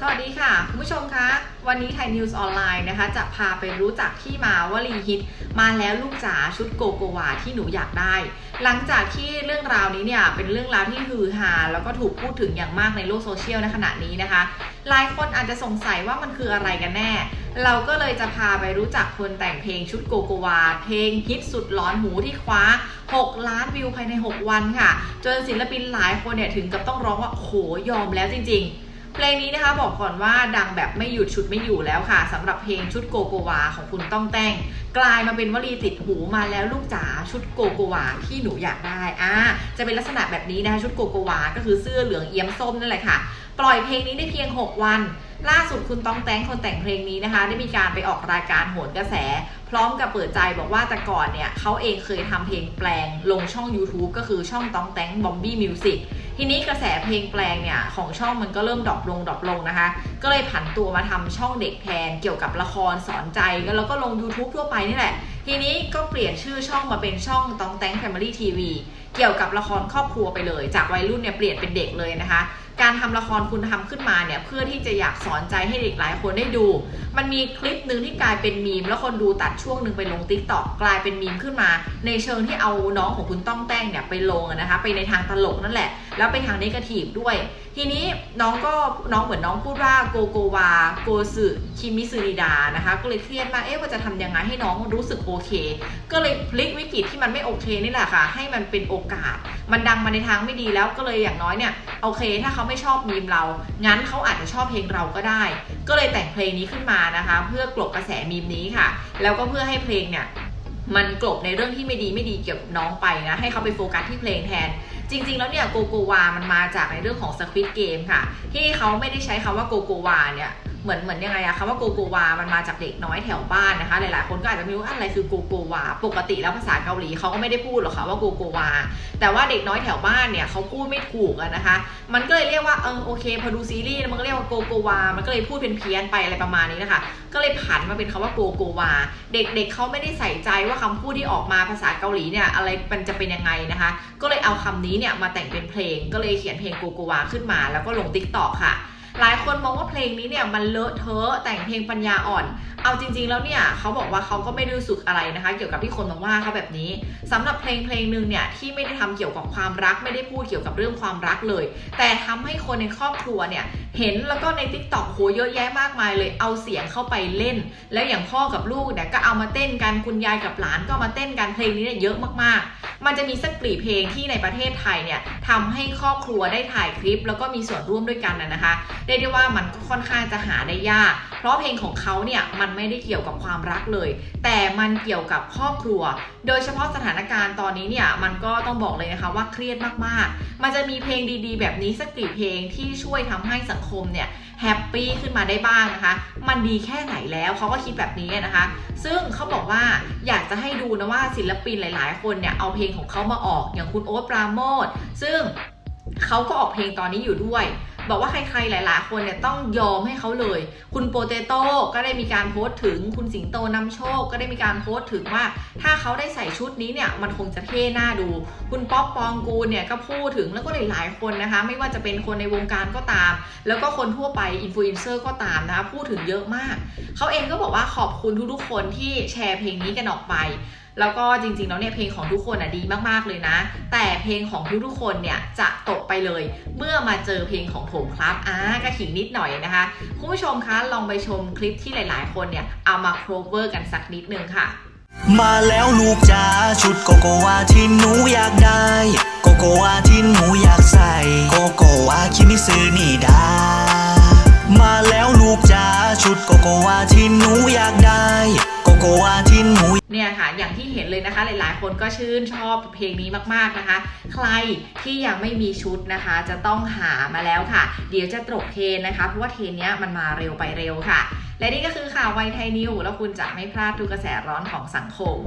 สวัสดีค่ะ คุณผู้ชมคะ วันนี้ไทยนิวส์ออนไลน์นะคะ จะพาไปรู้จักที่มาวลีฮิต มาแล้วลูกจ๋าชุดโกโกวาที่หนูอยากได้ หลังจากที่เรื่องราวนี้เนี่ย เป็นเรื่องราวที่ฮือฮาแล้วก็ถูกพูดถึงอย่างมากในโลกโซเชียลในขณะนี้นะคะ หลายคนอาจจะสงสัยว่ามันคืออะไรกันแน่ เราก็เลยจะพาไปรู้จักคนแต่งเพลงชุดโกโกวา เพลงฮิตสุดร้อนหูที่คว้า 6 ล้านวิวภายใน 6 วันค่ะ จนศิลปินหลายคนเนี่ยถึงกับต้องร้องว่าโหยอมแล้วจริง ๆ เพลงนี้นะคะบอกก่อนว่าดังแบบไม่หยุดชุดไม่อยู่แล้วค่ะสำหรับเพลงชุดโกโกวาของคุณต้องแต่ง กลายมาเป็นวลีติดหูมาแล้วลูกจ๋าชุดโกโกวาที่หนูอยากได้อ่าจะเป็นลักษณะแบบนี้นะคะชุดโกโกวาก็คือเสื้อเหลืองเอี่ยมส้มนั่นแหละค่ะ ปล่อยเพลงนี้ได้เพียง 6 วัน ล่าสุดคุณต้องแตงคนแต่งเพลงนี้นะคะ ได้มีการไปออกรายการโหนกระแส พร้อมกับเปิดใจบอกว่าแต่ก่อนเนี่ยเขาเองเคยทำเพลงแปลงลงช่อง YouTube ก็คือช่องต้องแตงบอมบี้มิวสิกทีนี้กระแสเพลงแปลงเนี่ยของช่องมันก็เริ่มดรอปลงดรอปลงนะคะ ก็เลยผันตัวมาทำช่องเด็กแทนเกี่ยวกับละครสอนใจแล้วก็ลง YouTube ทั่วไปนี่แหละ ทีนี้ก็เปลี่ยนชื่อช่องมาเป็นช่องต้องแตง Family TV เกี่ยวกับละครครอบครัวไปเลย จากวัยรุ่นเนี่ยเปลี่ยนเป็นเด็กเลยนะคะ การทำละครคุณทำขึ้นมาเนี่ยเพื่อที่จะอยากสอนใจให้เด็กหลายคนได้ดู มันมีคลิปหนึ่งที่กลายเป็นมีม แล้วคนดูตัดช่วงหนึ่งไปลงติ๊กต็อกกลายเป็นมีมขึ้นมา ในเชิงที่เอาน้องของคุณต้องแต้งเนี่ยไปลงนะคะไปในทางตลกนั่นแหละ แล้วไปทางนกทีฟด้วย ทีนี้น้องก็น้องเหมือนน้องพูดว่าโกโกวาโกสึคิมิซึริดานะคะก็เลยเครียดมากเอ๊ะว่าจะทำยังไงให้น้องรู้สึกโอเค ก็เลยพลิกวิกฤตที่มันไม่โอเคนี่แหละค่ะให้มันเป็นโอกาส มันดังมาในทางไม่ดีแล้วก็เลยอย่างน้อยเนี่ยโอเคถ้าเขาไม่ชอบมีมเรา งั้นเขาอาจจะชอบเพลงเราก็ได้ ก็เลยแต่งเพลงนี้ขึ้นมานะคะ เพื่อกลบกระแสมีมนี้ค่ะ แล้วก็เพื่อให้เพลงเนี่ยมันกลบในเรื่องที่ไม่ดีไม่ดีเกี่ยวกับน้องไปนะให้เขาไปโฟกัสที่เพลงแทน จริง ๆ แล้วเนี่ยโกโกวา มันมาจากในเรื่องของสควิตเกมค่ะ ที่เขาไม่ได้ใช้คำว่าโกโกวาเนี่ย เหมือนเหมือนยังไงอะคำว่าโกโกวา มันมาจากเด็กน้อยแถวบ้านนะคะ หลายๆ คนก็อาจจะไม่รู้อะไรคือโกโกวา ปกติแล้วภาษาเกาหลีเขาก็ไม่ได้พูดหรอกค่ะว่าโกโกวา แต่ว่าเด็กน้อยแถวบ้านเนี่ยเขาพูดไม่ถูกอะนะคะ มันก็เลยเรียกว่าเออโอเคพอดูซีรีส์มันก็เรียกว่าโกโกวา มันก็เลยพูดเป็นเพี้ยนๆไปอะไรประมาณนี้นะคะ ก็เลยผันมาเป็นคำว่าโกโกวา เด็กๆเขาไม่ได้ใส่ใจว่าคำพูดที่ออกมาภาษาเกาหลีเนี่ยอะไรมันจะเป็นยังไงนะคะ ก็เลยเอาคำนี้เนี่ยมาแต่งเป็นเพลง ก็เลยเขียนเพลงโกโกวาขึ้นมา แล้วก็ลงติ๊กต็อกค่ะ หลายคนมองว่าเพลงนี้เนี่ยมันเลอะเทอะแต่งเพลงปัญญาอ่อน เอาจริง ๆ แล้วเนี่ยเขาบอกว่าเขาก็ไม่ได้รู้สึกอะไรนะคะ เกี่ยวกับที่คนมาว่าเขาแบบนี้สำหรับเพลงเพลงหนึ่งเนี่ยที่ไม่ได้ทำเกี่ยวกับความรัก ไม่ได้พูดเกี่ยวกับเรื่องความรักเลย แต่ทำให้คนในครอบครัวเนี่ย เห็นแล้วก็ในทิกตอกโหเยอะแยะมากมายเลยเอาเสียงเข้าไปเล่น แล้วอย่างพ่อกับลูกเนี่ยก็เอามาเต้นกันคุณยายกับหลานก็มาเต้นกันเพลงนี้เนี่ยเยอะมากๆ มันจะมีสักกลีเพลงที่ในประเทศไทยเนี่ยทำให้ครอบครัวได้ถ่ายคลิป แล้วก็มีส่วนร่วมด้วยกันนะนะคะเรียกได้ว่ามันก็ค่อนข้างจะหาได้ยาก เพราะเพลงของเขาเนี่ยมันไม่ได้เกี่ยวกับความรักเลย แต่มันเกี่ยวกับครอบครัว โดยเฉพาะสถานการณ์ตอนนี้เนี่ยมันก็ต้องบอกเลยนะคะว่าเครียดมากๆ มันจะมีเพลงดีๆ แบบนี้สักกี่เพลงที่ช่วยทำให้สังคมเนี่ยแฮปปี้ขึ้นมาได้บ้างนะคะ มันดีแค่ไหนแล้วเขาก็คิดแบบนี้นะคะ ซึ่งเขาบอกว่าอยากจะให้ดูนะว่าศิลปินหลาย ๆ คนเนี่ยเอาเพลงของเขามาออกอย่างคุณโอ๊ตปราโมทซึ่งเขาก็ออกเพลงตอนนี้อยู่ด้วย บอกว่าใครๆหลาย ๆ คนเนี่ยต้องยอมให้เขาเลย คุณโปเตโต้ก็ได้มีการโพสต์ถึงคุณสิงโตนำโชค ก็ได้มีการโพสต์ถึงว่า ถ้าเขาได้ใส่ชุดนี้เนี่ยมันคงจะเท่หน้าดู คุณป๊อปปองกูลเนี่ยก็พูดถึงแล้วก็หลายๆคนนะคะ ไม่ว่าจะเป็นคนในวงการก็ตาม แล้วก็คนทั่วไปอินฟลูเอนเซอร์ก็ตามนะคะพูดถึงเยอะมาก เขาเองก็บอกว่าขอบคุณทุกๆคนที่แชร์เพลงนี้กันออกไป แล้วก็จริงๆแล้วเนี่ยเพลงของทุกคนอะดีมากๆเลยนะ แต่เพลงของทุกๆคนเนี่ยจะตกไปเลย เมื่อมาเจอเพลงของผมครับอ่ากระขิงนิดหน่อยนะคะคุณผู้ชมคะลองไปชมคลิปที่หลายๆ คนเนี่ยเอามาโครเวอร์กันสักนิดนึงค่ะ มาแล้วลูกจ๋าชุดโกโกวาที่หนูอยากได้ เนี่ยค่ะอย่างที่เห็นเลยนะคะ หลายๆ คนก็ชื่นชอบเพลงนี้มากๆนะคะ ใครที่ยังไม่มีชุดนะคะ จะต้องหามาแล้วค่ะ เดี๋ยวจะตกเทนนะคะเพราะว่าเทนเนี้ยมันมาเร็วไปเร็วค่ะ และนี่ก็คือข่าวไวไทยนิวแล้วคุณจะไม่พลาดทุกกระแสร้อนของสังคม